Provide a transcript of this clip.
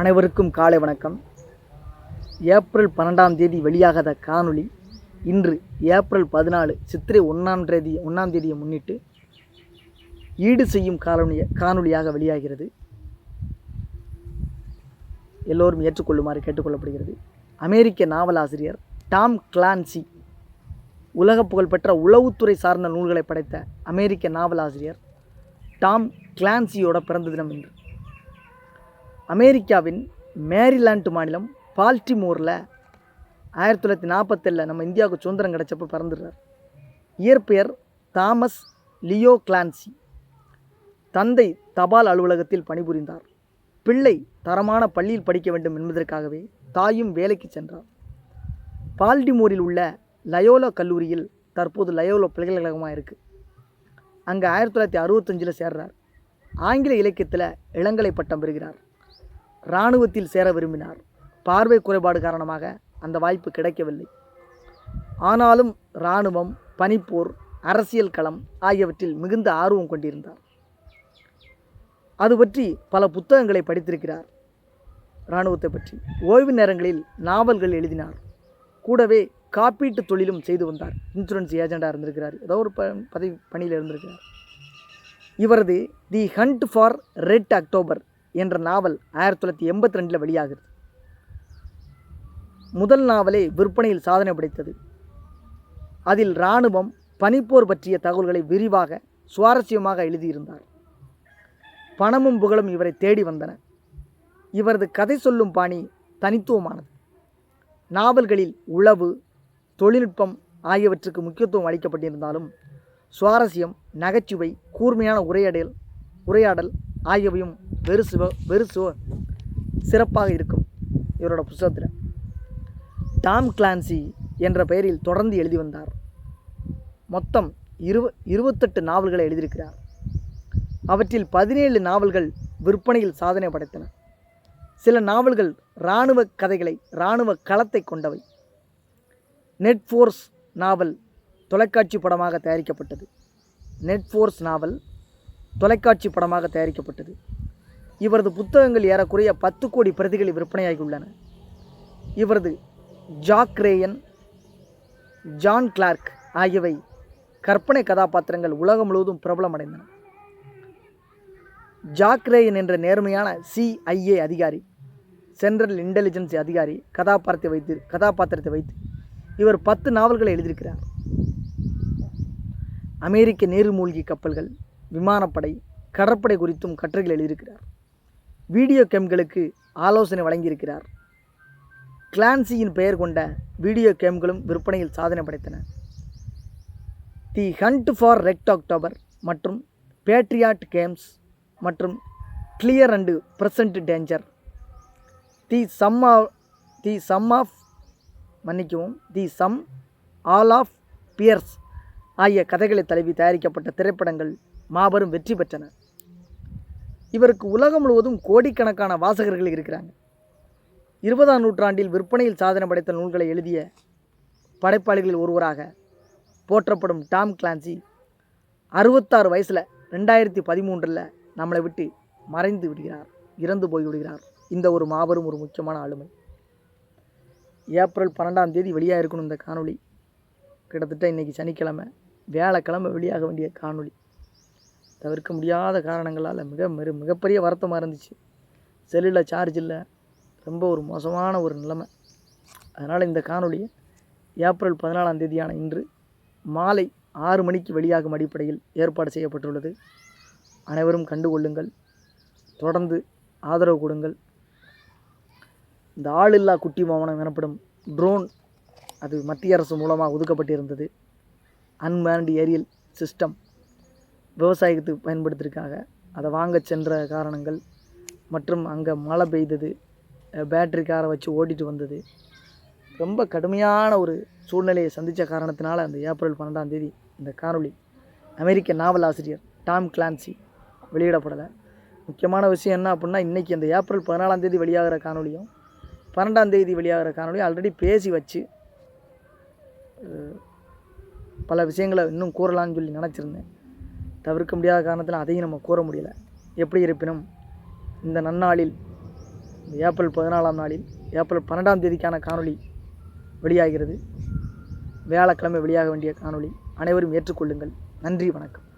அனைவருக்கும் காலை வணக்கம். ஏப்ரல் பன்னெண்டாம் தேதி வெளியாகாத காணொளி இன்று ஏப்ரல் பதினாலு சித்திரை ஒன்றாம் தேதி ஒன்றாம் தேதியை முன்னிட்டு ஈடு செய்யும் காணொலிய காணொளியாக வெளியாகிறது. எல்லோரும் ஏற்றுக்கொள்ளுமாறு கேட்டுக்கொள்ளப்படுகிறது. அமெரிக்க நாவலாசிரியர் டாம் கிளான்சி உலக புகழ்பெற்ற உளவுத்துறை சார்ந்த நூல்களை படைத்த அமெரிக்க நாவலாசிரியர் டாம் கிளான்சியோட பிறந்த தினம் இன்று. அமெரிக்காவின் மேரிலாண்டு மாநிலம் பால்டிமோரில் ஆயிரத்தி தொள்ளாயிரத்தி நாற்பத்தேழில் நம்ம இந்தியாவுக்கு சுதந்திரம் கிடச்சப்போ பிறந்துடுறார். இயற்பெயர் தாமஸ் லியோ கிளான்சி. தந்தை தபால் அலுவலகத்தில் பணிபுரிந்தார். பிள்ளை தரமான பள்ளியில் படிக்க வேண்டும் என்பதற்காகவே தாயும் வேலைக்கு சென்றார். பால்டிமோரில் உள்ள லயோலா கல்லூரியில் தற்போது லயோலா பல்கலைக்கழகமாக இருக்குது அங்கே ஆயிரத்தி தொள்ளாயிரத்தி அறுபத்தஞ்சில் சேர்றார். ஆங்கில இலக்கியத்தில் இளங்கலை பட்டம் பெறுகிறார். இராணுவத்தில் சேர விரும்பினார். பார்வை குறைபாடு காரணமாக அந்த வாய்ப்பு கிடைக்கவில்லை. ஆனாலும் இராணுவம் பனிப்போர் அரசியல் களம் ஆகியவற்றில் மிகுந்த ஆர்வம் கொண்டிருந்தார். அது பற்றி பல புத்தகங்களை படித்திருக்கிறார். இராணுவத்தை பற்றி. ஓய்வு நேரங்களில் நாவல்கள் எழுதினார். கூடவே காப்பீட்டு தொழிலும் செய்து வந்தார். இன்சூரன்ஸ் ஏஜெண்டாக இருந்திருக்கிறார். ஏதோ ஒரு ப பதவி பணியில் இருந்திருக்கிறார். இவரது the hunt for red October என்ற நாவல் ஆயிரத்தி தொள்ளாயிரத்தி எண்பத்தி ரெண்டில் வெளியாகிறது. முதல் நாவலே விற்பனையில் சாதனை படைத்தது. அதில் இராணுவம் பனிப்போர் பற்றிய தகவல்களை விரிவாக சுவாரஸ்யமாக எழுதியிருந்தார். பணமும் புகழும் இவரை தேடி வந்தன. இவரது கதை சொல்லும் பாணி தனித்துவமானது. நாவல்களில் உளவு தொழில்நுட்பம் ஆகியவற்றுக்கு முக்கியத்துவம் அளிக்கப்பட்டிருந்தாலும் சுவாரஸ்யம் நகைச்சுவை கூர்மையான உரையாடல் உரையாடல் ஆகியவையும் வெறு சிவ வெறு சிவ சிறப்பாக இருக்கும் இவரோட புத்தகத்தில் டாம் கிளான்சி என்ற பெயரில் தொடர்ந்து எழுதி வந்தார். மொத்தம் இருவ இருபத்தெட்டு நாவல்களை எழுதியிருக்கிறார். அவற்றில் பதினேழு நாவல்கள் விற்பனையில் சாதனை படைத்தன. சில நாவல்கள் இராணுவ கதைகளை இராணுவ களத்தை கொண்டவை. நெட்ஃபோர்ஸ் நாவல் தொலைக்காட்சி படமாக தயாரிக்கப்பட்டது. நெட்ஃபோர்ஸ் நாவல் தொலைக்காட்சி படமாக தயாரிக்கப்பட்டது. இவரது புத்தகங்கள் ஏறக்குறைய பத்து கோடி பிரதிகள் விற்பனையாகியுள்ளன. இவரது ஜாக் ரேயன் ஜான் கிளார்க் ஆகியவை கற்பனை கதாபாத்திரங்கள் உலகம் முழுவதும் பிரபலமடைந்தன. ஜாக் ரேயன் என்ற நேர்மையான சிஐஏ அதிகாரி சென்ட்ரல் இன்டெலிஜென்ஸ் அதிகாரி கதாபாத்திரத்தை வைத்து கதாபாத்திரத்தை வைத்து இவர் பத்து நாவல்களை எழுதியிருக்கிறார். அமெரிக்க நீர்மூழ்கி கப்பல்கள் விமானப்படை கடற்படை குறித்தும் கட்டுரைகள் எழுதியிருக்கிறார். வீடியோ கேம்களுக்கு ஆலோசனை வழங்கியிருக்கிறார். கிளான்சியின் பெயர் கொண்ட வீடியோ கேம்களும் விற்பனையில் சாதனை படைத்தன. The hunt for red October மற்றும் பேட்ரியாட் கேம்ஸ் மற்றும் clear and present danger the sum the sum of மன்னிக்கவும் the sum all of fears ஆகிய கதைகளை தழுவி தயாரிக்கப்பட்ட திரைப்படங்கள் மாபெரும் வெற்றி பெற்றன. இவருக்கு உலகம் முழுவதும் கோடிக்கணக்கான வாசகர்கள் இருக்கிறாங்க. இருபதாம் நூற்றாண்டில் விற்பனையில் சாதனை படைத்த நூல்களை எழுதிய படைப்பாளிகளில் ஒருவராக போற்றப்படும் டாம் கிளான்சி அறுபத்தாறு வயசில் ரெண்டாயிரத்தி பதிமூன்றில் நம்மளை விட்டு மறைந்து விடுகிறார் இறந்து போய் விடுகிறார். இந்த ஒரு மாபெரும் ஒரு முக்கியமான ஆளுமை. ஏப்ரல் பன்னெண்டாம் தேதி வெளியாக இருக்கணும் இந்த காணொளி. கிட்டத்தட்ட இன்றைக்கி சனிக்கிழமை வியாழக்கிழமை வெளியாக வேண்டிய காணொளி. தவிர்க்க முடியாத காரணங்களால் மிக மிக மிகப்பெரிய வருத்தமாக இருந்துச்சு. செல்லில் சார்ஜ் இல்லை. ரொம்ப ஒரு மோசமான ஒரு நிலைமை. அதனால் இந்த காணொளியை ஏப்ரல் பதினாலாம் தேதியான இன்று மாலை ஆறு மணிக்கு வெளியாகும் அடிப்படையில் ஏற்பாடு செய்யப்பட்டுள்ளது. அனைவரும் கண்டுகொள்ளுங்கள் தொடர்ந்து ஆதரவு கொடுங்கள். இந்த ஆளில்லா குட்டி வாகனம் எனப்படும் ட்ரோன் அது மத்திய அரசு மூலமாக ஒதுக்கப்பட்டிருந்தது. அன்மேன்டு ஏரியல் சிஸ்டம் விவசாயத்துக்கு பயன்படுத்தியிருக்காங்க அதை வாங்க சென்ற காரணங்கள் மற்றும் அங்கே மழை பெய்தது பேட்ரி காரை வச்சு ஓட்டிகிட்டு வந்தது. ரொம்ப கடுமையான ஒரு சூழ்நிலையை சந்தித்த காரணத்தினால அந்த ஏப்ரல் பன்னெண்டாம் தேதி இந்த காணொளி அமெரிக்க நாவல் ஆசிரியர் டாம் கிளான்சி வெளியிடப்படலை. முக்கியமான விஷயம் என்ன அப்படின்னா இன்றைக்கி அந்த ஏப்ரல் பதினாலாம் தேதி வெளியாகிற காணொலியும் பன்னெண்டாம் தேதி வெளியாகிற காணொலியும் ஆல்ரெடி பேசி வச்சு பல விஷயங்களை இன்னும் கூறலாம்னு சொல்லி நினச்சிருந்தேன். தவிர்க்க முடியாத காரணத்தில் அதையும் நம்ம கூற முடியல. எப்படி இருப்பினும் இந்த நன்னாளில் ஏப்ரல் பதினாலாம் நாளில் ஏப்ரல் பன்னெண்டாம் தேதிக்கான காணொளி வெளியாகிறது. வியாழக்கிழமை வெளியாக வேண்டிய காணொளி அனைவரும் ஏற்றுக்கொள்ளுங்கள். நன்றி வணக்கம்.